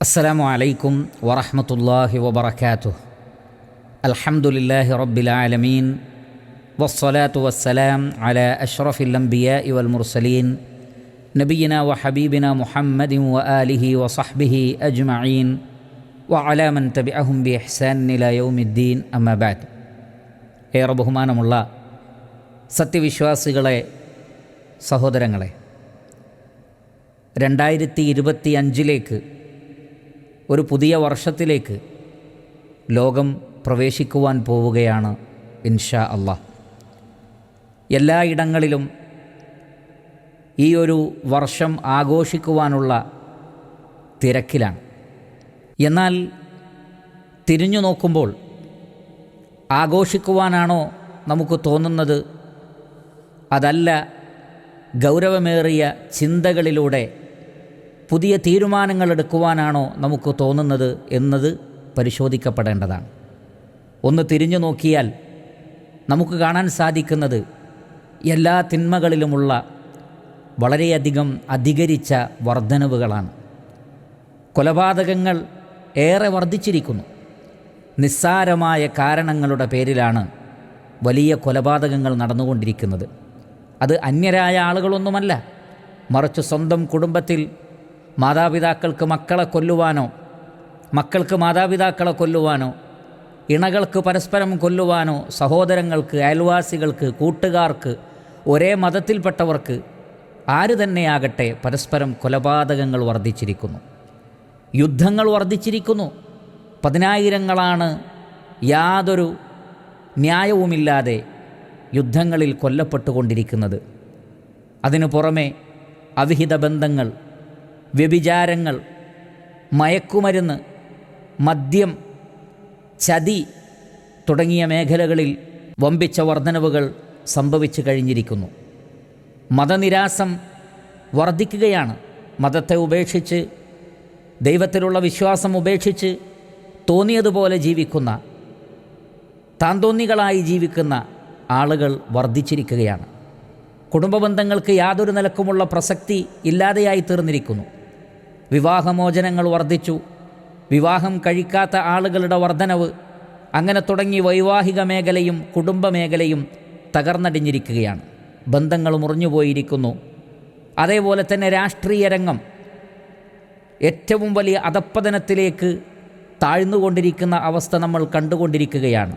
السلام عليكم ورحمة الله وبركاته الحمد لله رب العالمين والصلاة والسلام على أشرف الأنبياء والمرسلين نبينا وحبيبنا محمد وآله وصحبه أجمعين وعلى من تبعهم بإحسان إلى يوم الدين أما بعد ഏറെ ബഹുമാനമുള്ള സത്യവിശ്വാസികളെ സഹോദരങ്ങളെ രണ്ടായിരത്തി ഇരുപത്തി അഞ്ചിലേക്ക് ഒരു പുതിയ വർഷത്തിലേക്ക് ലോകം പ്രവേശിക്കുവാൻ പോവുകയാണ് ഇൻഷാ അള്ളാഹ് എല്ലായിടങ്ങളിലും ഈ ഒരു വർഷം ആഘോഷിക്കുവാനുള്ള തിരക്കിലാണ്. എന്നാൽ തിരിഞ്ഞു നോക്കുമ്പോൾ ആഘോഷിക്കുവാനാണോ നമുക്ക് തോന്നുന്നത്? അതല്ല ഗൗരവമേറിയ ചിന്തകളിലൂടെ പുതിയ തീരുമാനങ്ങൾ എടുക്കുവാനാണോ നമുക്ക് തോന്നുന്നത് എന്നത് പരിശോധിക്കപ്പെടേണ്ടതാണ്. ഒന്ന് തിരിഞ്ഞു നോക്കിയാൽ നമുക്ക് കാണാൻ സാധിക്കുന്നത് എല്ലാ തിന്മകളിലുമുള്ള വളരെയധികം അധികരിച്ച വർധനവുകളാണ്. കൊലപാതകങ്ങൾ ഏറെ വർദ്ധിച്ചിരിക്കുന്നു. നിസ്സാരമായ കാരണങ്ങളുടെ പേരിലാണ് വലിയ കൊലപാതകങ്ങൾ നടന്നുകൊണ്ടിരിക്കുന്നത്. അത് അന്യരായ ആളുകളൊന്നുമല്ല മറിച്ച് സ്വന്തം കുടുംബത്തിൽ മാതാപിതാക്കൾക്ക് മക്കളെ കൊല്ലുവാനോ മക്കൾക്ക് മാതാപിതാക്കളെ കൊല്ലുവാനോ ഇണകൾക്ക് പരസ്പരം കൊല്ലുവാനോ സഹോദരങ്ങൾക്ക് അയൽവാസികൾക്ക് കൂട്ടുകാർക്ക് ഒരേ മതത്തിൽപ്പെട്ടവർക്ക് ആര് തന്നെയാകട്ടെ പരസ്പരം കൊലപാതകങ്ങൾ വർദ്ധിച്ചിരിക്കുന്നു. യുദ്ധങ്ങൾ വർദ്ധിച്ചിരിക്കുന്നു. പതിനായിരങ്ങളാണ് യാതൊരു ന്യായവുമില്ലാതെ യുദ്ധങ്ങളിൽ കൊല്ലപ്പെട്ടുകൊണ്ടിരിക്കുന്നത്. അതിനു പുറമെ അവിഹിത ബന്ധങ്ങൾ വ്യഭിചാരങ്ങൾ മയക്കുമരുന്ന് മദ്യം ചതി തുടങ്ങിയ മേഖലകളിൽ വമ്പിച്ച വർധനവുകൾ സംഭവിച്ചു കഴിഞ്ഞിരിക്കുന്നു. മതനിരാസം വർദ്ധിക്കുകയാണ് മതത്തെ ഉപേക്ഷിച്ച് ദൈവത്തിലുള്ള വിശ്വാസം ഉപേക്ഷിച്ച് തോന്നിയതുപോലെ ജീവിക്കുന്ന താന്തോന്നികളായി ജീവിക്കുന്ന ആളുകൾ വർദ്ധിച്ചിരിക്കുകയാണ് കുടുംബബന്ധങ്ങൾക്ക് യാതൊരു നിലക്കുമുള്ള പ്രസക്തി ഇല്ലാതെയായി തീർന്നിരിക്കുന്നു. വിവാഹമോചനങ്ങൾ വർദ്ധിച്ചു. വിവാഹം കഴിക്കാത്ത ആളുകളുടെ വർധനവ്. അങ്ങനെ തുടങ്ങി വൈവാഹിക മേഖലയും കുടുംബ മേഖലയും തകർന്നടിഞ്ഞിരിക്കുകയാണ്. ബന്ധങ്ങൾ മുറിഞ്ഞുപോയിരിക്കുന്നു. അതേപോലെ തന്നെ രാഷ്ട്രീയ രംഗം. ഏറ്റവും വലിയ അധപ്പതനത്തിലേക്ക് താഴ്ന്നുകൊണ്ടിരിക്കുന്ന അവസ്ഥ നമ്മൾ കണ്ടുകൊണ്ടിരിക്കുകയാണ്.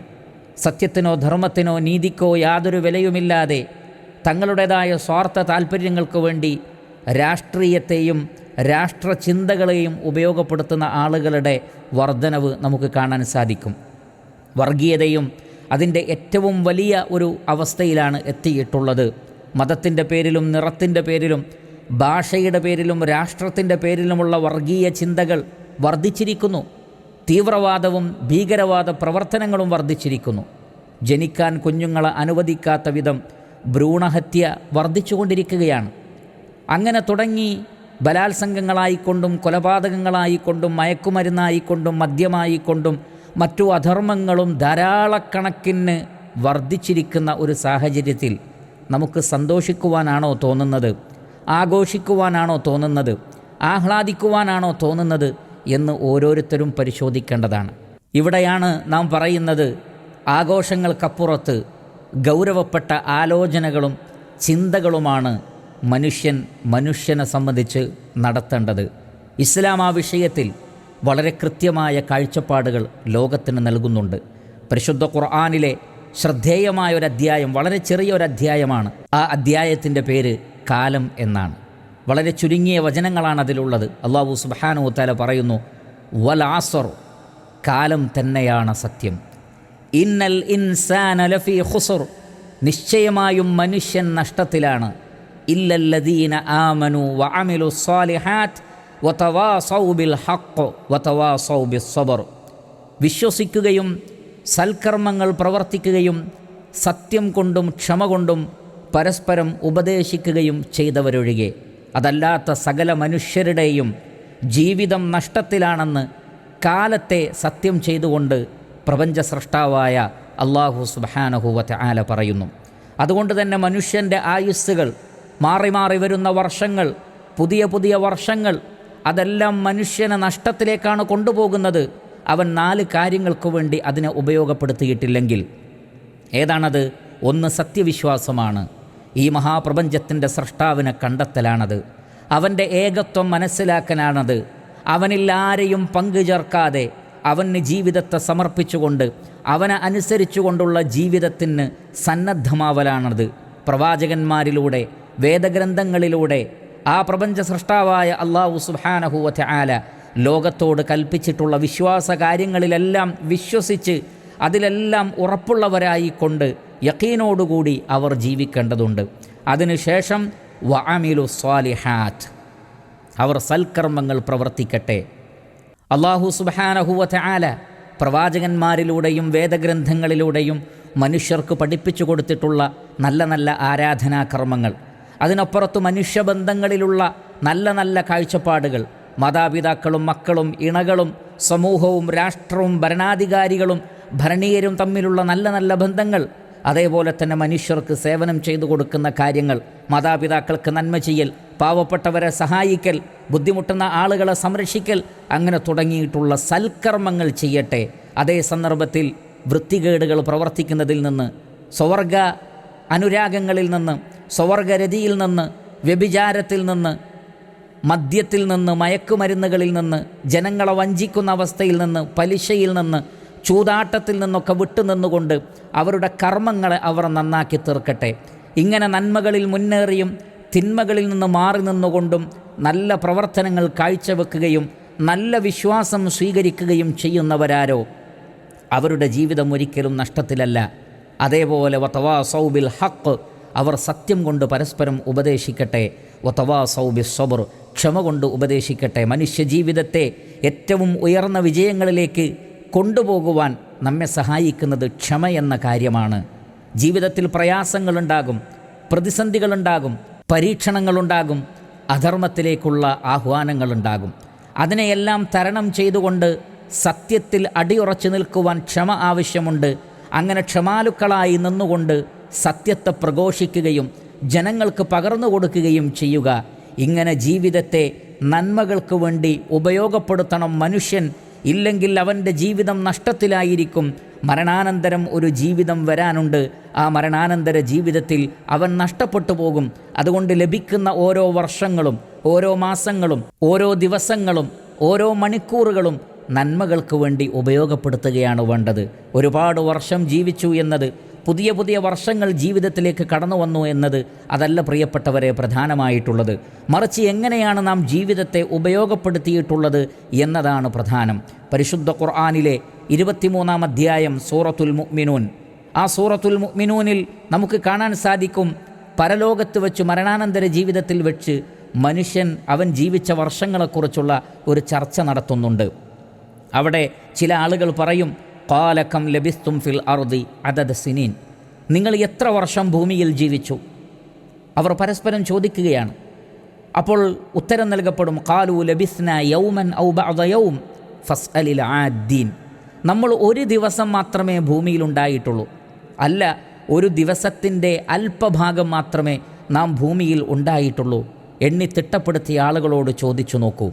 സത്യത്തിനോ ധർമ്മത്തിനോ നീതിക്കോ യാതൊരു വിലയുമില്ലാതെ തങ്ങളുടേതായ സ്വാർത്ഥ താല്പര്യങ്ങൾക്ക് വേണ്ടി രാഷ്ട്രീയത്തെയും രാഷ്ട്രചിന്തകളെയും ഉപയോഗപ്പെടുത്തുന്ന ആളുകളുടെ വർധനവ് നമുക്ക് കാണാൻ സാധിക്കും. വർഗീയതയും അതിന്റെ ഏറ്റവും വലിയ ഒരു അവസ്ഥയിലാണ് എത്തിയിട്ടുള്ളത്. മതത്തിന്റെ പേരിലും നിറത്തിന്റെ പേരിലും ഭാഷയുടെ പേരിലും രാഷ്ട്രത്തിന്റെ പേരിലുമുള്ള വർഗീയ ചിന്തകൾ വർദ്ധിച്ചിരിക്കുന്നു തീവ്രവാദവും ഭീകരവാദ പ്രവർത്തനങ്ങളും വർദ്ധിച്ചിരിക്കുന്നു ജനിക്കാൻ കുഞ്ഞുങ്ങളെ അനുവദിക്കാത്ത വിധം ഭ്രൂണഹത്യ വർദ്ധിച്ചുകൊണ്ടിരിക്കുകയാണ്. അങ്ങനെ തുടങ്ങി ബലാത്സംഗങ്ങളായിക്കൊണ്ടും കൊലപാതകങ്ങളായിക്കൊണ്ടും മയക്കുമരുന്നായിക്കൊണ്ടും മദ്യമായിക്കൊണ്ടും മറ്റു അധർമ്മങ്ങളും ധാരാളക്കണക്കിന് വർദ്ധിച്ചിരിക്കുന്ന ഒരു സാഹചര്യത്തിൽ നമുക്ക് സന്തോഷിക്കുവാനാണോ തോന്നുന്നത്? ആഘോഷിക്കുവാനാണോ തോന്നുന്നത്? ആഹ്ലാദിക്കുവാനാണോ തോന്നുന്നത് എന്ന് ഓരോരുത്തരും പരിശോധിക്കേണ്ടതാണ്. ഇവിടെയാണ് നാം പറയുന്നത് ആഘോഷങ്ങൾക്കപ്പുറത്ത് ഗൗരവപ്പെട്ട ആലോചനകളും ചിന്തകളുമാണ് മനുഷ്യൻ മനുഷ്യനെ സംബന്ധിച്ച് നടത്തേണ്ടത്. ഇസ്ലാം ആ വിഷയത്തിൽ വളരെ കൃത്യമായ കാഴ്ചപ്പാടുകൾ ലോകത്തിന് നൽകുന്നുണ്ട്. പരിശുദ്ധ ഖുർആാനിലെ ശ്രദ്ധേയമായ ഒരു അധ്യായം വളരെ ചെറിയ ഒരു അധ്യായമാണ്. ആ അധ്യായത്തിന്റെ പേര് കാലം എന്നാണ്. വളരെ ചുരുങ്ങിയ വചനങ്ങളാണ് അതിലുള്ളത്. അള്ളാഹു സുബാനു താല പറയുന്നു വലാസർ കാലം തന്നെയാണ് സത്യം. ഇന്നൽ ഇൻസാന ലഫി ഖുസുർ നിശ്ചയമായും മനുഷ്യൻ നഷ്ടത്തിലാണ്. ഇല്ലല്ലദീന ആമനു വതവാസൗ ബിസ് സബർ വിശ്വസിക്കുകയും സൽക്കർമ്മങ്ങൾ പ്രവർത്തിക്കുകയും സത്യം കൊണ്ടും ക്ഷമ കൊണ്ടും പരസ്പരം ഉപദേശിക്കുകയും ചെയ്തവരൊഴികെ. അതല്ലാത്ത സകല മനുഷ്യരുടെയും ജീവിതം നഷ്ടത്തിലാണെന്ന് കാലത്തെ സത്യം ചെയ്തുകൊണ്ട് പ്രപഞ്ച സൃഷ്ടാവായ അള്ളാഹു സുബാനഹുവത്ത് ആല പറയുന്നു. അതുകൊണ്ട് തന്നെ മനുഷ്യന്റെ ആയുസ്സുകൾ മാറി മാറി വരുന്ന വർഷങ്ങൾ പുതിയ പുതിയ വർഷങ്ങൾ അതെല്ലാം മനുഷ്യനെ നഷ്ടത്തിലേക്കാണ് കൊണ്ടുപോകുന്നത്. അവൻ നാല് കാര്യങ്ങൾക്ക് വേണ്ടി അതിനെ ഉപയോഗപ്പെടുത്തിയിട്ടില്ലെങ്കിൽ. ഏതാണത്? ഒന്ന് സത്യവിശ്വാസമാണ്. ഈ മഹാപ്രപഞ്ചത്തിന്റെ സൃഷ്ടാവിനെ കണ്ടെത്തലാണത്. അവന്റെ ഏകത്വം മനസ്സിലാക്കലാണത്. അവനിൽ ആരെയും പങ്കു ചേർക്കാതെ അവന് ജീവിതത്തെ സമർപ്പിച്ചുകൊണ്ട് അവനെ അനുസരിച്ചുകൊണ്ടുള്ള ജീവിതത്തിന് സന്നദ്ധമാവലാണത്. പ്രവാചകന്മാരിലൂടെ വേദഗ്രന്ഥങ്ങളിലൂടെ ആ പ്രപഞ്ച സൃഷ്ടാവായ അള്ളാഹു സുബാനഹുവറ്റ ആല ലോകത്തോട് കൽപ്പിച്ചിട്ടുള്ള വിശ്വാസ കാര്യങ്ങളിലെല്ലാം വിശ്വസിച്ച് അതിലെല്ലാം ഉറപ്പുള്ളവരായിക്കൊണ്ട് യക്കീനോടുകൂടി അവർ ജീവിക്കേണ്ടതുണ്ട്. അതിനുശേഷം വഅമിലു സ്വാലിഹാത്ത്. അവർ സൽക്കർമ്മങ്ങൾ പ്രവർത്തിക്കട്ടെ. അള്ളാഹു സുബാനഹുവറ്റ ആല പ്രവാചകന്മാരിലൂടെയും വേദഗ്രന്ഥങ്ങളിലൂടെയും മനുഷ്യർക്ക് പഠിപ്പിച്ചു കൊടുത്തിട്ടുള്ള നല്ല നല്ല ആരാധനാകർമ്മങ്ങൾ അതിനപ്പുറത്ത് മനുഷ്യബന്ധങ്ങളിലുള്ള നല്ല നല്ല കാഴ്ചപ്പാടുകൾ മാതാപിതാക്കളും മക്കളും ഇണകളും സമൂഹവും രാഷ്ട്രവും ഭരണാധികാരികളും ഭരണീയരും തമ്മിലുള്ള നല്ല നല്ല ബന്ധങ്ങൾ അതേപോലെ തന്നെ മനുഷ്യർക്ക് സേവനം ചെയ്തു കൊടുക്കുന്ന കാര്യങ്ങൾ മാതാപിതാക്കൾക്ക് നന്മ ചെയ്യൽ പാവപ്പെട്ടവരെ സഹായിക്കൽ ബുദ്ധിമുട്ടുന്ന ആളുകളെ സംരക്ഷിക്കൽ അങ്ങനെ തുടങ്ങിയിട്ടുള്ള സൽക്കർമ്മങ്ങൾ ചെയ്യട്ടെ. അതേ സന്ദർഭത്തിൽ വൃത്തികേടുകൾ പ്രവർത്തിക്കുന്നതിൽ നിന്ന് സ്വർഗ അനുരാഗങ്ങളിൽ നിന്ന് സ്വവർഗരതിയിൽ നിന്ന് വ്യഭിചാരത്തിൽ നിന്ന് മദ്യത്തിൽ നിന്ന് മയക്കുമരുന്നുകളിൽ നിന്ന് ജനങ്ങളെ വഞ്ചിക്കുന്ന അവസ്ഥയിൽ നിന്ന് പലിശയിൽ നിന്ന് ചൂതാട്ടത്തിൽ നിന്നൊക്കെ വിട്ടുനിന്നുകൊണ്ട് അവരുടെ കർമ്മങ്ങളെ അവർ നന്നാക്കി തീർക്കട്ടെ. ഇങ്ങനെ നന്മകളിൽ മുന്നേറിയും തിന്മകളിൽ നിന്ന് മാറി നിന്നുകൊണ്ടും നല്ല പ്രവർത്തനങ്ങൾ കാഴ്ചവെക്കുകയും നല്ല വിശ്വാസം സ്വീകരിക്കുകയും ചെയ്യുന്നവരാരോ? അവരുടെ ജീവിതം ഒരിക്കലും നഷ്ടത്തിലല്ല. അതേപോലെ വത്തവാ സൗബിൽ ഹക്ക് അവർ സത്യം കൊണ്ട് പരസ്പരം ഉപദേശിക്കട്ടെ. വത്തവാ സൗബി സബർ ക്ഷമ കൊണ്ട് ഉപദേശിക്കട്ടെ. മനുഷ്യജീവിതത്തെ ഏറ്റവും ഉയർന്ന വിജയങ്ങളിലേക്ക് കൊണ്ടുപോകുവാൻ നമ്മെ സഹായിക്കുന്നത് ക്ഷമ എന്ന കാര്യമാണ്. ജീവിതത്തിൽ പ്രയാസങ്ങളുണ്ടാകും പ്രതിസന്ധികളുണ്ടാകും പരീക്ഷണങ്ങളുണ്ടാകും അധർമ്മത്തിലേക്കുള്ള ആഹ്വാനങ്ങളുണ്ടാകും. അതിനെയെല്ലാം തരണം ചെയ്തുകൊണ്ട് സത്യത്തിൽ അടിയുറച്ചു നിൽക്കുവാൻ ക്ഷമ ആവശ്യമുണ്ട്. അങ്ങനെ ക്ഷമാലുക്കളായി നിന്നുകൊണ്ട് സത്യത്തെ പ്രഘോഷിക്കുകയും ജനങ്ങൾക്ക് പകർന്നു കൊടുക്കുകയും ചെയ്യുക. ഇങ്ങനെ ജീവിതത്തെ നന്മകൾക്ക് വേണ്ടി ഉപയോഗപ്പെടുത്തണം മനുഷ്യൻ. ഇല്ലെങ്കിൽ അവന്റെ ജീവിതം നഷ്ടത്തിലായിരിക്കും. മരണാനന്തരം ഒരു ജീവിതം വരാനുണ്ട്. ആ മരണാനന്തര ജീവിതത്തിൽ അവൻ നഷ്ടപ്പെട്ടു പോകും. അതുകൊണ്ട് ലഭിക്കുന്ന ഓരോ വർഷങ്ങളും ഓരോ മാസങ്ങളും ഓരോ ദിവസങ്ങളും ഓരോ മണിക്കൂറുകളും നന്മകൾക്ക് വേണ്ടി ഉപയോഗപ്പെടുത്തുകയാണ് വേണ്ടത്. ഒരുപാട് വർഷം ജീവിച്ചു എന്നത് പുതിയ പുതിയ വർഷങ്ങൾ ജീവിതത്തിലേക്ക് കടന്നു വന്നു എന്നത് അതല്ല പ്രിയപ്പെട്ടവരെ പ്രധാനമായിട്ടുള്ളത്. മറിച്ച് എങ്ങനെയാണ് നാം ജീവിതത്തെ ഉപയോഗപ്പെടുത്തിയിട്ടുള്ളത് എന്നതാണ് പ്രധാനം. പരിശുദ്ധ ഖുർആാനിലെ ഇരുപത്തിമൂന്നാം അധ്യായം സൂറത്തുൽ മുഅ്മിനൂൻ. ആ സൂറത്തുൽ മുഅ്മിനൂനിൽ നമുക്ക് കാണാൻ സാധിക്കും പരലോകത്ത് വെച്ച് മരണാനന്തര ജീവിതത്തിൽ വെച്ച് മനുഷ്യൻ അവൻ ജീവിച്ച വർഷങ്ങളെക്കുറിച്ചുള്ള ഒരു ചർച്ച നടത്തുന്നുണ്ട്. അവിടെ ചില ആളുകൾ പറയും കാലക്കം ലബിസ്തും ഫിൽ അറുതി അതത് സിനീൻ. നിങ്ങൾ എത്ര വർഷം ഭൂമിയിൽ ജീവിച്ചു? അവർ പരസ്പരം ചോദിക്കുകയാണ്. അപ്പോൾ ഉത്തരം നൽകപ്പെടും കാലു ലബിസ്ന യൗമൻ ഔ ബഅദ യൗം ഫസ് അലിൽ ആദ്ദീൻ. നമ്മൾ ഒരു ദിവസം മാത്രമേ ഭൂമിയിൽ ഉണ്ടായിട്ടുള്ളൂ. അല്ല ഒരു ദിവസത്തിന്റെ അല്പഭാഗം മാത്രമേ നാം ഭൂമിയിൽ ഉണ്ടായിട്ടുള്ളൂ. എണ്ണി തിട്ടപ്പെടുത്തിയ ആളുകളോട് ചോദിച്ചു നോക്കൂ.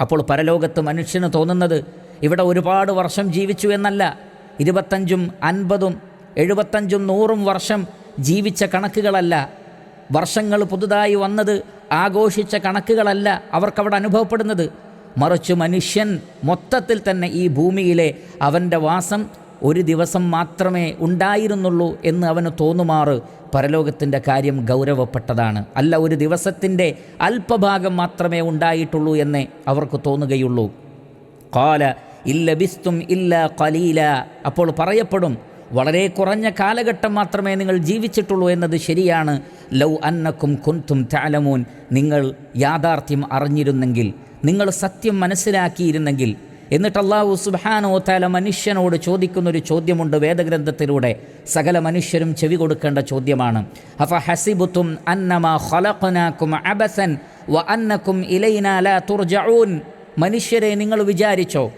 അപ്പോൾ പരലോകത്ത് മനുഷ്യന് തോന്നുന്നത് ഇവിടെ ഒരുപാട് വർഷം ജീവിച്ചു എന്നല്ല. ഇരുപത്തഞ്ചും അൻപതും എഴുപത്തഞ്ചും നൂറും വർഷം ജീവിച്ച കണക്കുകളല്ല. വർഷങ്ങൾ പുതുതായി വന്നത് ആഘോഷിച്ച കണക്കുകളല്ല അവർക്കവിടെ അനുഭവപ്പെടുന്നത്. മറിച്ച് മനുഷ്യൻ മൊത്തത്തിൽ തന്നെ ഈ ഭൂമിയിലെ അവന്റെ വാസം ഒരു ദിവസം മാത്രമേ ഉണ്ടായിരുന്നുള്ളൂ എന്ന് അവന് തോന്നുമാറ് പരലോകത്തിന്റെ കാര്യം ഗൗരവപ്പെട്ടതാണ്. അല്ല ഒരു ദിവസത്തിന്റെ അല്പഭാഗം മാത്രമേ ഉണ്ടായിട്ടുള്ളൂ എന്നേ അവർക്ക് തോന്നുകയുള്ളൂ. കാല ഇല്ല ബിസ്തും ഇല്ല കലീല അപ്പോൾ പറയപ്പെടും വളരെ കുറഞ്ഞ കാലഘട്ടം മാത്രമേ നിങ്ങൾ ജീവിച്ചിട്ടുള്ളൂ എന്നത് ശരിയാണ്. ലൗ അന്നക്കും കുന്തും താലമൂൻ നിങ്ങൾ യാഥാർത്ഥ്യം അറിഞ്ഞിരുന്നെങ്കിൽ നിങ്ങൾ സത്യം മനസ്സിലാക്കിയിരുന്നെങ്കിൽ എന്നിട്ട് അള്ളാഹു സുബാനോ താല മനുഷ്യനോട് ചോദിക്കുന്നൊരു ചോദ്യമുണ്ട് വേദഗ്രന്ഥത്തിലൂടെ. സകല മനുഷ്യരും ചെവി കൊടുക്കേണ്ട ചോദ്യമാണ്. അഫ അബസൻ വ തുർജഊൻ. മനുഷ്യരെ നിങ്ങൾ വിചാരിച്ചോ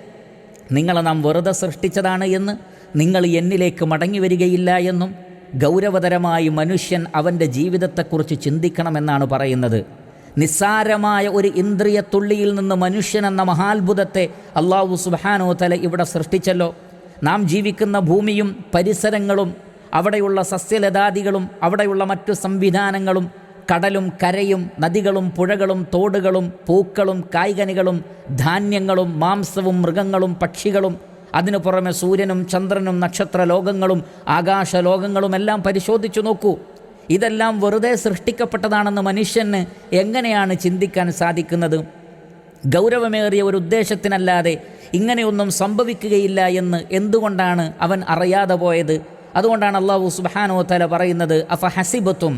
നിങ്ങളെ നാം വെറുതെ സൃഷ്ടിച്ചതാണ് എന്ന് നിങ്ങൾ എന്നിലേക്ക് മടങ്ങി വരികയില്ല എന്നും ഗൗരവതരമായി മനുഷ്യൻ അവന്റെ ജീവിതത്തെക്കുറിച്ച് ചിന്തിക്കണമെന്നാണ് പറയുന്നത്. നിസ്സാരമായ ഒരു ഇന്ദ്രിയ തുള്ളിയിൽ നിന്ന് മനുഷ്യൻ എന്ന മഹാത്ഭുതത്തെ അള്ളാഹു സുബാനോ തല ഇവിടെ സൃഷ്ടിച്ചല്ലോ. നാം ജീവിക്കുന്ന ഭൂമിയും പരിസരങ്ങളും അവിടെയുള്ള സസ്യലതാദികളും അവിടെയുള്ള മറ്റു സംവിധാനങ്ങളും കടലും കരയും നദികളും പുഴകളും തോടുകളും പൂക്കളും കായ്കനികളും ധാന്യങ്ങളും മാംസവും മൃഗങ്ങളും പക്ഷികളും അതിനു പുറമെ സൂര്യനും ചന്ദ്രനും നക്ഷത്ര ലോകങ്ങളും ആകാശ ലോകങ്ങളും എല്ലാം പരിശോധിച്ചു നോക്കൂ. ഇതെല്ലാം വെറുതെ സൃഷ്ടിക്കപ്പെട്ടതാണെന്ന് മനുഷ്യന് എങ്ങനെയാണ് ചിന്തിക്കാൻ സാധിക്കുന്നത്? ഗൗരവമേറിയ ഒരു ഉദ്ദേശത്തിനല്ലാതെ ഇങ്ങനെയൊന്നും സംഭവിക്കുകയില്ല എന്ന് എന്തുകൊണ്ടാണ് അവൻ അറിയാതെ പോയത്? അതുകൊണ്ടാണ് അള്ളാഹു സുബാനോ തല പറയുന്നത് അഫ ഹസിബത്തും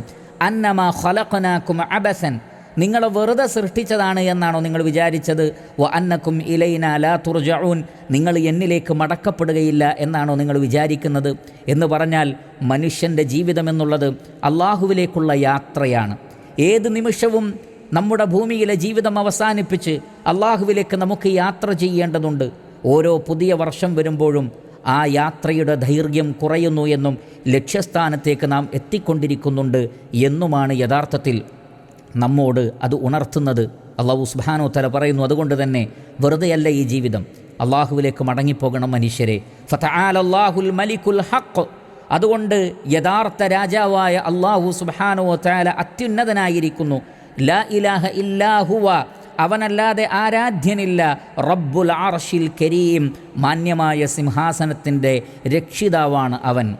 അന്നമ ഖലഖനാക്കും അബസൻ. നിങ്ങളെ വെറുതെ സൃഷ്ടിച്ചതാണ് എന്നാണോ നിങ്ങൾ വിചാരിച്ചത്? വ അന്നക്കും ഇലൈന ലാ തുർജഊൻ നിങ്ങൾ എന്നിലേക്ക് മടക്കപ്പെടുകയില്ല എന്നാണോ നിങ്ങൾ വിചാരിക്കുന്നത്? എന്ന് പറഞ്ഞാൽ മനുഷ്യന്റെ ജീവിതം എന്നുള്ളത് അള്ളാഹുവിലേക്കുള്ള യാത്രയാണ്. ഏത് നിമിഷവും നമ്മുടെ ഭൂമിയിലെ ജീവിതം അവസാനിപ്പിച്ച് അള്ളാഹുവിലേക്ക് നമുക്ക് യാത്ര ചെയ്യേണ്ടതുണ്ട്. ഓരോ പുതിയ വർഷം വരുമ്പോഴും ആ യാത്രയുടെ ദൈർഘ്യം കുറയുന്നു എന്നും ലക്ഷ്യസ്ഥാനത്തേക്ക് നാം എത്തിക്കൊണ്ടിരിക്കുന്നുണ്ട് എന്നുമാണ് യഥാർത്ഥത്തിൽ നമ്മോട് അത് ഉണർത്തുന്നത്. അള്ളാഹു സുബാനോ തല പറയുന്നു അതുകൊണ്ട് തന്നെ വെറുതെയല്ല ഈ ജീവിതം. അള്ളാഹുവിലേക്ക് മടങ്ങിപ്പോകണം മനുഷ്യരെ. മലിക്കുൽ ഹഖ്. അതുകൊണ്ട് യഥാർത്ഥ രാജാവായ അള്ളാഹു സുബാനോ താല അത്യുന്നതനായിരിക്കുന്നു. ലാ ഇലാഹ ഇല്ലാഹുവ അവനല്ലാതെ ആരാധ്യനില്ല. റബ്ബുൽ ആർഷിൽ കരീം. മാന്യമായ സിംഹാസനത്തിന്റെ രക്ഷിതാവാണ് അവൻ.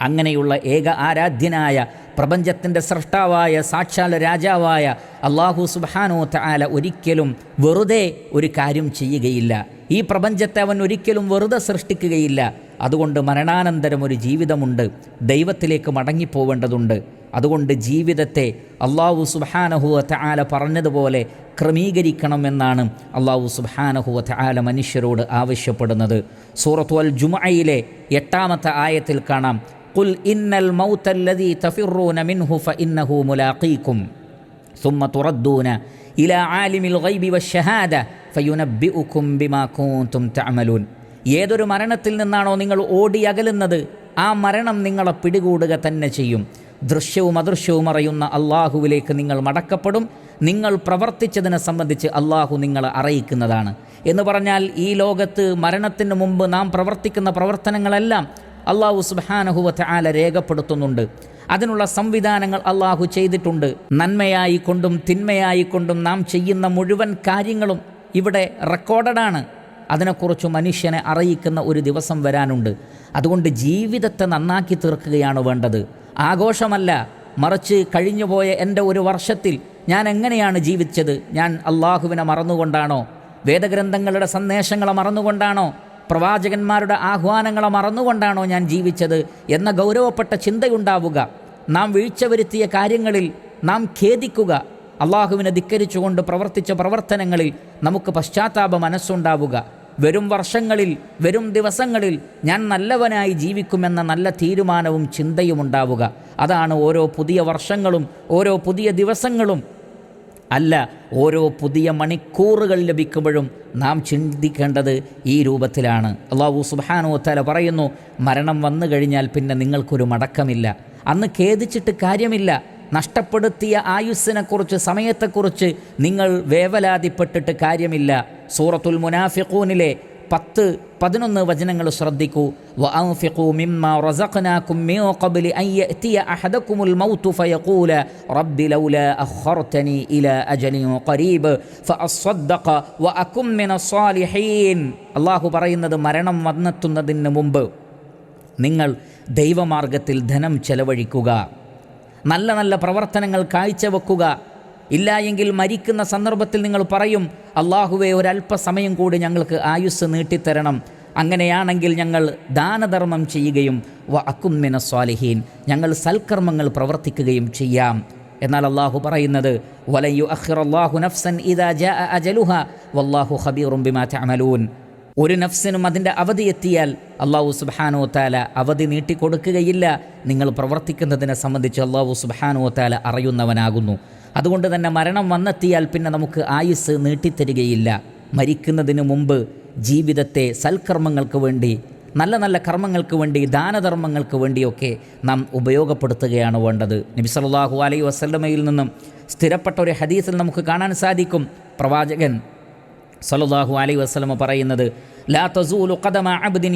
അങ്ങനെയുള്ള ഏക ആരാധ്യനായ പ്രപഞ്ചത്തിന്റെ സൃഷ്ടാവായ സാക്ഷാൽ രാജാവായ അള്ളാഹു സുബാനോ താല ഒരിക്കലും വെറുതെ ഒരു കാര്യം ചെയ്യുകയില്ല. ഈ പ്രപഞ്ചത്തെ അവൻ ഒരിക്കലും വെറുതെ സൃഷ്ടിക്കുകയില്ല. അതുകൊണ്ട് മരണാനന്തരം ഒരു ജീവിതമുണ്ട്. ദൈവത്തിലേക്ക് മടങ്ങിപ്പോവേണ്ടതുണ്ട്. അതുകൊണ്ട് ജീവിതത്തെ അള്ളാഹു സുബാനഹുവ താല പറഞ്ഞതുപോലെ ക്രമീകരിക്കണമെന്നാണ് അള്ളാഹു സുബാനഹുവ താല മനുഷ്യരോട് ആവശ്യപ്പെടുന്നത്. സൂറത്തു അൽ ജുമയിലെ എട്ടാമത്തെ ആയത്തിൽ കാണാം. قل إن الموت الذي تفرون منه فإنه ملاقيكم ثم تردون إلى عالم الغيب والشهادة فينبئكم بما كنتم تعملون ഏതൊരു മരണത്തിൽ നിന്നാണോ നിങ്ങൾ ഓടിയകലുന്നത് ആ മരണം നിങ്ങളെ പിടികൂടുക തന്നെ ചെയ്യും ദൃശ്യവും അദൃശ്യവും അറിയുന്ന അള്ളാഹുവിലേക്ക് നിങ്ങൾ മടക്കപ്പെടും നിങ്ങൾ പ്രവർത്തിച്ചതിനെ സംബന്ധിച്ച് അള്ളാഹു നിങ്ങളെ അറിയിക്കുന്നതാണ് എന്ന് പറഞ്ഞാൽ ഈ ലോകത്ത് മരണത്തിന് മുമ്പ് നാം പ്രവർത്തിക്കുന്ന പ്രവർത്തനങ്ങളെല്ലാം അള്ളാഹു സുബാനഹുവത്ത് ആല രേഖപ്പെടുത്തുന്നുണ്ട്. അതിനുള്ള സംവിധാനങ്ങൾ അള്ളാഹു ചെയ്തിട്ടുണ്ട്. നന്മയായിക്കൊണ്ടും തിന്മയായിക്കൊണ്ടും നാം ചെയ്യുന്ന മുഴുവൻ കാര്യങ്ങളും ഇവിടെ റെക്കോർഡഡാണ് അതിനെക്കുറിച്ച് മനുഷ്യനെ അറിയിക്കുന്ന ഒരു ദിവസം വരാനുണ്ട്. അതുകൊണ്ട് ജീവിതത്തെ നന്നാക്കി തീർക്കുകയാണ് വേണ്ടത്. ആഘോഷമല്ല മറിച്ച് കഴിഞ്ഞുപോയ എന്റെ ഒരു വർഷത്തിൽ ഞാൻ എങ്ങനെയാണ് ജീവിച്ചത്? ഞാൻ അള്ളാഹുവിനെ മറന്നുകൊണ്ടാണോ? വേദഗ്രന്ഥങ്ങളുടെ സന്ദേശങ്ങളെ മറന്നുകൊണ്ടാണോ? പ്രവാചകന്മാരുടെ ആഹ്വാനങ്ങളെ മറന്നുകൊണ്ടാണോ ഞാൻ ജീവിച്ചത് എന്ന ഗൗരവപ്പെട്ട ചിന്തയുണ്ടാവുക. നാം വീഴ്ച വരുത്തിയ കാര്യങ്ങളിൽ നാം ഖേദിക്കുക. അള്ളാഹുവിനെ ധിക്കരിച്ചുകൊണ്ട് പ്രവർത്തിച്ച പ്രവർത്തനങ്ങളിൽ നമുക്ക് പശ്ചാത്താപ മനസ്സുണ്ടാവുക. വരും വർഷങ്ങളിൽ വരും ദിവസങ്ങളിൽ ഞാൻ നല്ലവനായി ജീവിക്കുമെന്ന നല്ല തീരുമാനവും ചിന്തയും ഉണ്ടാവുക. അതാണ് ഓരോ പുതിയ വർഷങ്ങളും ഓരോ പുതിയ ദിവസങ്ങളും അല്ല ഓരോ പുതിയ മണിക്കൂറുകൾ ലഭിക്കുമ്പോഴും നാം ചിന്തിക്കേണ്ടത് ഈ രൂപത്തിലാണ്. അള്ളാഹു സുബാനോ തല പറയുന്നു മരണം വന്നു കഴിഞ്ഞാൽ പിന്നെ നിങ്ങൾക്കൊരു മടക്കമില്ല. അന്ന് ഖേദിച്ചിട്ട് കാര്യമില്ല. നഷ്ടപ്പെടുത്തിയ ആയുസ്സിനെക്കുറിച്ച് സമയത്തെക്കുറിച്ച് നിങ്ങൾ വേവലാതിപ്പെട്ടിട്ട് കാര്യമില്ല. സൂറത്തുൽ മുനാഫിഖൂനിലെ പത്ത് പതിനൊന്ന് വചനങ്ങൾ ശ്രദ്ധിക്കൂ وأنفقوا مما رزقناكم من قبل أن يأتي أحدكم الموت فيقول رب لولا أخرتني إلى أجل قريب فأصدق وأكن من الصالحين അള്ളാഹു പറയുന്നത് മരണം വന്നെത്തുന്നതിന് മുമ്പ് നിങ്ങൾ ദൈവമാർഗത്തിൽ ധനം ചെലവഴിക്കുക നല്ല നല്ല പ്രവർത്തനങ്ങൾ കാഴ്ചവെക്കുക ഇല്ല എങ്കിൽ മരിക്കുന്ന സന്ദർഭത്തിൽ നിങ്ങൾ പറയും അള്ളാഹുവെ ഒരല്പസമയം കൂടി ഞങ്ങൾക്ക് ആയുസ് നീട്ടിത്തരണം. അങ്ങനെയാണെങ്കിൽ ഞങ്ങൾ ദാനധർമ്മം ചെയ്യുകയും വ അക്കുമിന സ്വാലിഹീൻ ഞങ്ങൾ സൽക്കർമ്മങ്ങൾ പ്രവർത്തിക്കുകയും ചെയ്യാം. എന്നാൽ അള്ളാഹു പറയുന്നത് വലയു അഖിറല്ലാഹു നഫ്സൻ ഇദാ ജാ അജലുഹ വല്ലാഹു ഖബീറും ബിമാ തഅമലൂൻ. ഒരു നഫ്സിനും അതിന്റെ അവധി എത്തിയാൽ അള്ളാഹു സുബാനോ താല അവധി നീട്ടിക്കൊടുക്കുകയില്ല. നിങ്ങൾ പ്രവർത്തിക്കുന്നതിനെ സംബന്ധിച്ച് അള്ളാഹു സുബാനോ താല അറിയുന്നവനാകുന്നു. അതുകൊണ്ട് തന്നെ മരണം വന്നെത്തിയാൽ പിന്നെ നമുക്ക് ആയുസ് നീട്ടിത്തരികയില്ല. മരിക്കുന്നതിന് മുമ്പ് ജീവിതത്തെ സൽക്കർമ്മങ്ങൾക്ക് വേണ്ടി നല്ല നല്ല കർമ്മങ്ങൾക്ക് വേണ്ടി ദാനധർമ്മങ്ങൾക്ക് വേണ്ടിയൊക്കെ നാം ഉപയോഗപ്പെടുത്തുകയാണ് വേണ്ടത്. നബി സല്ലല്ലാഹു അലൈഹി വസല്ലമയിൽ നിന്നും സ്ഥിരപ്പെട്ട ഒരു ഹദീസിൽ നമുക്ക് കാണാൻ സാധിക്കും. പ്രവാചകൻ സല്ലല്ലാഹു അലൈ വസ്ലമ പറയുന്നത് ലാ തസൂലു ഖദമ അബ്ദിൻ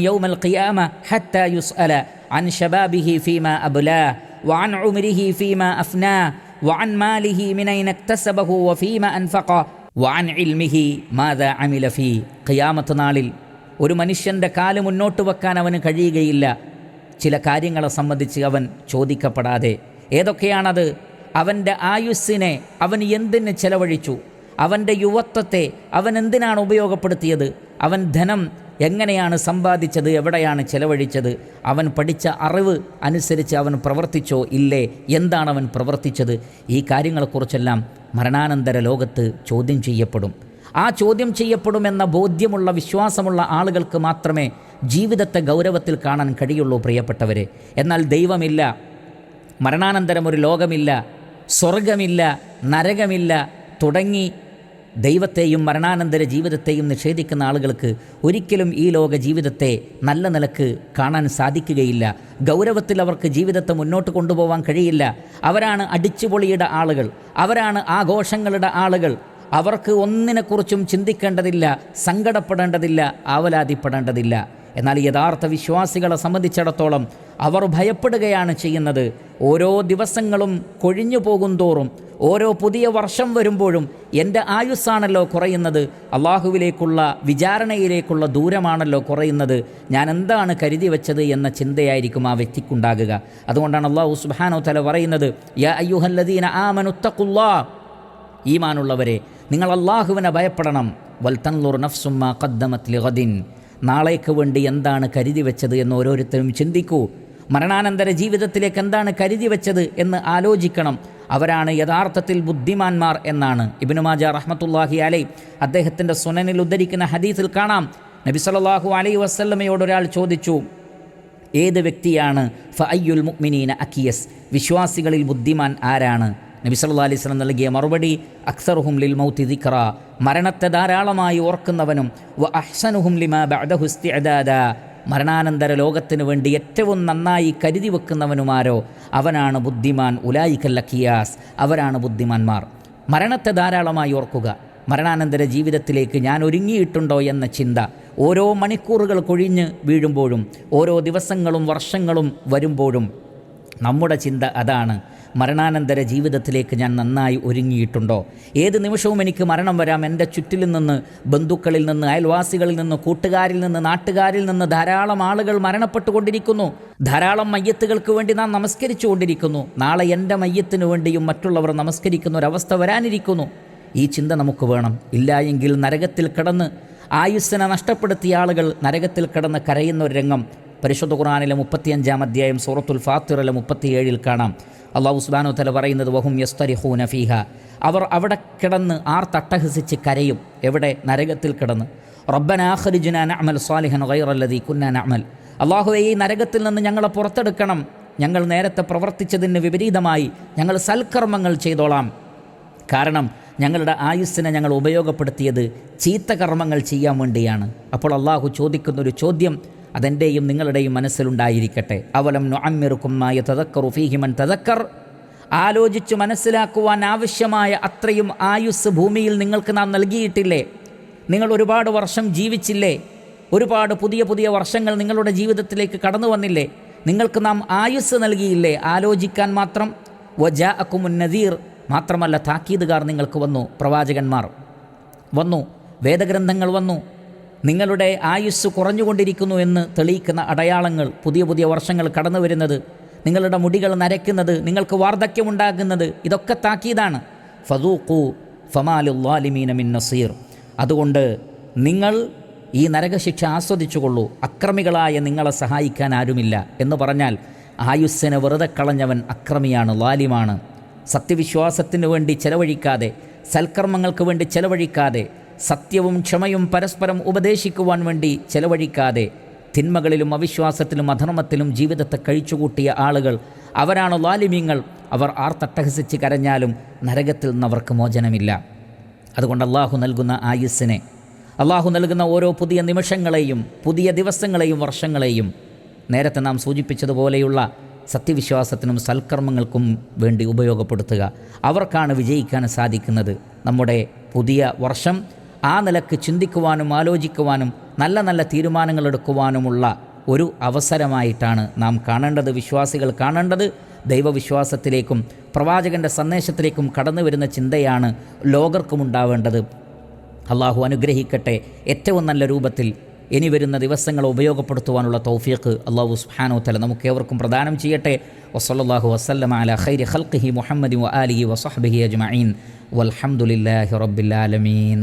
വഅൻ ماله من اين اكتسبه وفيما انفق وعن علمه ماذا عمل في ഖിയാമത്ത് നാളിൽ. ഒരു മനുഷ്യന്റെ കാൽ മുന്നോട്ട് വെക്കാൻ അവന് കഴിയുകയില്ല. ചില കാര്യങ്ങളെ സംബന്ധിച്ച് അവൻ ചോദിക്കപ്പെടാതെ. ഏതൊക്കെയാണത്? അവന്റെ ആയുസ്സിനെ അവൻ എന്തിന് ചെലവഴിച്ചു? അവന്റെ യുവത്വത്തെ അവൻ എന്തിനാണ് ഉപയോഗപ്പെടുത്തിയത്? അവൻ ധനം എങ്ങനെയാണ് സമ്പാദിച്ചത് എവിടെയാണ് ചെലവഴിച്ചത് അവൻ പഠിച്ച അറിവ് അനുസരിച്ച് അവൻ പ്രവർത്തിച്ചോ ഇല്ലേ എന്താണ് അവൻ പ്രവർത്തിച്ചത് ഈ കാര്യങ്ങളെക്കുറിച്ചെല്ലാം മരണാനന്തര ലോകത്ത് ചോദ്യം ചെയ്യപ്പെടും. ആ ചോദ്യം ചെയ്യപ്പെടുമെന്ന ബോധ്യമുള്ള വിശ്വാസമുള്ള ആളുകൾക്ക് മാത്രമേ ജീവിതത്തെ ഗൗരവത്തിൽ കാണാൻ കഴിയുള്ളൂ പ്രിയപ്പെട്ടവരെ. എന്നാൽ ദൈവമില്ല മരണാനന്തരം ഒരു ലോകമില്ല സ്വർഗമില്ല നരകമില്ല തുടങ്ങി ദൈവത്തെയും മരണാനന്തര ജീവിതത്തെയും നിഷേധിക്കുന്ന ആളുകൾക്ക് ഒരിക്കലും ഈ ലോക ജീവിതത്തെ നല്ല നിലയ്ക്ക് കാണാൻ സാധിക്കുകയില്ല. ഗൗരവത്തിൽ അവർക്ക് ജീവിതത്തെ മുന്നോട്ട് കൊണ്ടുപോകാൻ കഴിയില്ല. അവരാണ് അടിച്ചുപൊളിയുടെ ആളുകൾ. അവരാണ് ആഘോഷങ്ങളുടെ ആളുകൾ. അവർക്ക് ഒന്നിനെക്കുറിച്ചും ചിന്തിക്കേണ്ടതില്ല സങ്കടപ്പെടേണ്ടതില്ല ആവലാതിപ്പെടേണ്ടതില്ല. എന്നാൽ യഥാർത്ഥ വിശ്വാസികളെ സംബന്ധിച്ചിടത്തോളം അവർ ഭയപ്പെടുകയാണ് ചെയ്യുന്നത്. ഓരോ ദിവസങ്ങളും കൊഴിഞ്ഞു പോകും തോറും ഓരോ പുതിയ വർഷം വരുമ്പോഴും എന്റെ ആയുസ്സാണല്ലോ കുറയുന്നത്. അള്ളാഹുവിലേക്കുള്ള വിചാരണയിലേക്കുള്ള ദൂരമാണല്ലോ കുറയുന്നത്. ഞാൻ എന്താണ് കരുതി വെച്ചത് എന്ന ചിന്തയായിരിക്കും ആ വ്യക്തിക്കുണ്ടാകുക. അതുകൊണ്ടാണ് അള്ളാഹു സുബാനോ തല പറയുന്നത് യാ അയ്യുഹല്ലദീന ഈമാനുള്ളവരെ നിങ്ങൾ അള്ളാഹുവിനെ ഭയപ്പെടണം. വൽ വൽത്തൻലുർ നഫ്സുമ്മ ഖദ്ദമത് ലിഗദിൻ. നാളേക്ക് വേണ്ടി എന്താണ് കരുതി വെച്ചത് എന്ന് ഓരോരുത്തരും ചിന്തിക്കൂ. മരണാനന്തര ജീവിതത്തിലേക്ക് എന്താണ് കരുതി വെച്ചത് എന്ന് ആലോചിക്കണം. അവരാണ് യഥാർത്ഥത്തിൽ ബുദ്ധിമാന്മാർ എന്നാണ്. ഇബിനു മാജ റഹ്മത്തുല്ലാഹി അലൈ അദ്ദേഹത്തിന്റെ സുനനിൽ ഉദ്ധരിക്കുന്ന ഹദീസിൽ കാണാം. നബി സല്ലല്ലാഹു അലൈ വസല്ലമയോട് ഒരാൾ ചോദിച്ചു ഏത് വ്യക്തിയാണ്? ഫഅയ്യുൽ മുഅ്മിനീന അക്കിയസ് വിശ്വാസികളിൽ ബുദ്ധിമാൻ ആരാണ്? നബി സല്ലല്ലാഹു അലൈഹി നൽകിയ മറുപടി അക്സറുഹും ലിൽ മൗത്തി ദിക്റ. മരണത്തെ ധാരാളമായി ഓർക്കുന്നവനും വ അഹ്സനുഹും ലിമാ ബഅദഹു അദാദ മരണാനന്തര ലോകത്തിനു വേണ്ടി ഏറ്റവും നന്നായി കരുതി വെക്കുന്നവനുമാരോ അവനാണ് ബുദ്ധിമാൻ ഉലായിക്കൽ ലഖിയാസ്. അവരാണ് ബുദ്ധിമാന്മാർ. മരണത്തെ ധാരാളമായി ഓർക്കുക. മരണാനന്തര ജീവിതത്തിലേക്ക് ഞാൻ ഒരുങ്ങിയിട്ടുണ്ടോ എന്ന ചിന്ത. ഓരോ മണിക്കൂറുകൾ കൊഴിഞ്ഞ് വീഴുമ്പോഴും ഓരോ ദിവസങ്ങളും വർഷങ്ങളും വരുമ്പോഴും നമ്മുടെ ചിന്ത അതാണ്. മരണാനന്തര ജീവിതത്തിലേക്ക് ഞാൻ നന്നായി ഒരുങ്ങിയിട്ടുണ്ടോ? ഏത് നിമിഷവും എനിക്ക് മരണം വരാം. എന്റെ ചുറ്റിൽ നിന്ന് ബന്ധുക്കളിൽ നിന്ന് അയൽവാസികളിൽ നിന്ന് കൂട്ടുകാരിൽ നിന്ന് നാട്ടുകാരിൽ നിന്ന് ധാരാളം ആളുകൾ മരണപ്പെട്ടുകൊണ്ടിരിക്കുന്നു. ധാരാളം മയ്യത്തുകൾക്ക് വേണ്ടി നാം നമസ്കരിച്ചു കൊണ്ടിരിക്കുന്നു നാളെ എന്റെ മയ്യത്തിന് വേണ്ടിയും മറ്റുള്ളവർ നമസ്കരിക്കുന്ന ഒരവസ്ഥ വരാനിരിക്കുന്നു. ഈ ചിന്ത നമുക്ക് വേണം. ഇല്ല എങ്കിൽ നരകത്തിൽ കിടന്ന് ആയുസ്സിനെ നഷ്ടപ്പെടുത്തിയ ആളുകൾ നരകത്തിൽ കിടന്ന് കരയുന്ന ഒരു രംഗം പരിശുദ്ധ ഖുറാനിലെ മുപ്പത്തിയഞ്ചാം അധ്യായം സൂറത്തുൽ ഫാത്തിറിലെ മുപ്പത്തിയേഴിൽ കാണാം. അള്ളാഹു സുബാനു തല പറയുന്നത് വഹും യസ്തരിഹൂന ഫീഹ. അവർ അവിടെ കിടന്ന് ആർ തട്ടഹസിച്ച് കരയും എവിടെ? നരകത്തിൽ കിടന്ന്. റബ്ബൻ ആഖരിജുന നഅമൽ സ്വാലിഹൻ ഗൈറല്ലദീ കുന്ന നഅമൽ. അള്ളാഹുവെ ഈ നരകത്തിൽ നിന്ന് ഞങ്ങളെ പുറത്തെടുക്കണം. ഞങ്ങൾ നേരത്തെ പ്രവർത്തിച്ചതിന് വിപരീതമായി ഞങ്ങൾ സൽക്കർമ്മങ്ങൾ ചെയ്തോളാം. കാരണം ഞങ്ങളുടെ ആയുസ്സിനെ ഞങ്ങൾ ഉപയോഗപ്പെടുത്തിയത് ചീത്ത കർമ്മങ്ങൾ ചെയ്യാൻ വേണ്ടിയാണ്. അപ്പോൾ അള്ളാഹു ചോദിക്കുന്നൊരു ചോദ്യം അതെന്റെയും നിങ്ങളുടെയും മനസ്സിലുണ്ടായിരിക്കട്ടെ. അവലം നൊഅമ്മിറുക്കുമായ തതക്കറു ഫീഹിമൻ തതക്കർ ആലോചിച്ച് മനസ്സിലാക്കുവാൻ ആവശ്യമായ അത്രയും ആയുസ് ഭൂമിയിൽ നിങ്ങൾക്ക് നാം നൽകിയിട്ടില്ലേ? നിങ്ങൾ ഒരുപാട് വർഷം ജീവിച്ചില്ലേ? ഒരുപാട് പുതിയ പുതിയ വർഷങ്ങൾ നിങ്ങളുടെ ജീവിതത്തിലേക്ക് കടന്നു വന്നില്ലേ? നിങ്ങൾക്ക് നാം ആയുസ് നൽകിയില്ലേ? ആലോചിക്കാൻ മാത്രം. വജാ അക്കുമുൻ നദീർ. മാത്രമല്ല താക്കീതുകാർ നിങ്ങൾക്ക് വന്നു പ്രവാചകന്മാർ വന്നു വേദഗ്രന്ഥങ്ങൾ വന്നു നിങ്ങളുടെ ആയുസ് കുറഞ്ഞുകൊണ്ടിരിക്കുന്നു എന്ന് തെളിയിക്കുന്ന അടയാളങ്ങൾ പുതിയ പുതിയ വർഷങ്ങൾ കടന്നു വരുന്നത് നിങ്ങളുടെ മുടികൾ നരയ്ക്കുന്നത് നിങ്ങൾക്ക് വാർദ്ധക്യമുണ്ടാകുന്നത് ഇതൊക്കെ താക്കീതാണ്. ഫതൂഖു ഫമാലുല്ലാലിമീന മിൻ നസീർ. അതുകൊണ്ട് നിങ്ങൾ ഈ നരകശിക്ഷ ആസ്വദിച്ചുകൊള്ളൂ. അക്രമികളായ നിങ്ങളെ സഹായിക്കാൻ ആരുമില്ല എന്ന് പറഞ്ഞാൽ ആയുസ്സിനെ വെറുതെ കളഞ്ഞവൻ അക്രമിയാണ് ലാലിമാണ്. സത്യവിശ്വാസത്തിന് വേണ്ടി ചെലവഴിക്കാതെ സൽക്കർമ്മങ്ങൾക്ക് വേണ്ടി ചെലവഴിക്കാതെ സത്യവും ക്ഷമയും പരസ്പരം ഉപദേശിക്കുവാൻ വേണ്ടി ചെലവഴിക്കാതെ തിന്മകളിലും അവിശ്വാസത്തിലും അധർമ്മത്തിലും ജീവിതത്തെ കഴിച്ചുകൂട്ടിയ ആളുകൾ അവരാണ് ലാലിമ്യങ്ങൾ. അവർ ആർത്തട്ടഹസിച്ച് കരഞ്ഞാലും നരകത്തിൽ നിന്ന് അവർക്ക് മോചനമില്ല. അതുകൊണ്ട് അള്ളാഹു നൽകുന്ന ആയുസ്സിനെ അള്ളാഹു നൽകുന്ന ഓരോ പുതിയ നിമിഷങ്ങളെയും പുതിയ ദിവസങ്ങളെയും വർഷങ്ങളെയും നേരത്തെ നാം സൂചിപ്പിച്ചതുപോലെയുള്ള സത്യവിശ്വാസത്തിനും സൽക്കർമ്മങ്ങൾക്കും വേണ്ടി ഉപയോഗപ്പെടുത്തുക. അവർക്കാണ് വിജയിക്കാൻ സാധിക്കുന്നത്. നമ്മുടെ പുതിയ വർഷം ആ നിലയ്ക്ക് ചിന്തിക്കുവാനും ആലോചിക്കുവാനും നല്ല നല്ല തീരുമാനങ്ങൾ എടുക്കുവാനുമുള്ള ഒരു അവസരമായിട്ടാണ് നാം കാണേണ്ടത്. വിശ്വാസികൾ കാണേണ്ടത് ദൈവവിശ്വാസത്തിലേക്കും പ്രവാചകന്റെ സന്ദേശത്തിലേക്കും കടന്നു വരുന്ന ചിന്തയാണ് ലോകർക്കും ഉണ്ടാവേണ്ടത്. അള്ളാഹു അനുഗ്രഹിക്കട്ടെ. ഏറ്റവും നല്ല രൂപത്തിൽ ഇനി വരുന്ന ദിവസങ്ങൾ ഉപയോഗപ്പെടുത്തുവാനുള്ള തൗഫീഖ് അള്ളാഹു സുഹാനോ തല നമുക്ക് ഏവർക്കും പ്രദാനം ചെയ്യട്ടെ. വസല്ലാഹു വസ്ലം അല ഖൈരി ഖൽഖിഹി മുഹമ്മദ് വ ആലിഹി വസഹബിഹി അജ്മഈൻ. വൽഹംദുലില്ലാഹി റബ്ബിൽ ആലമീൻ.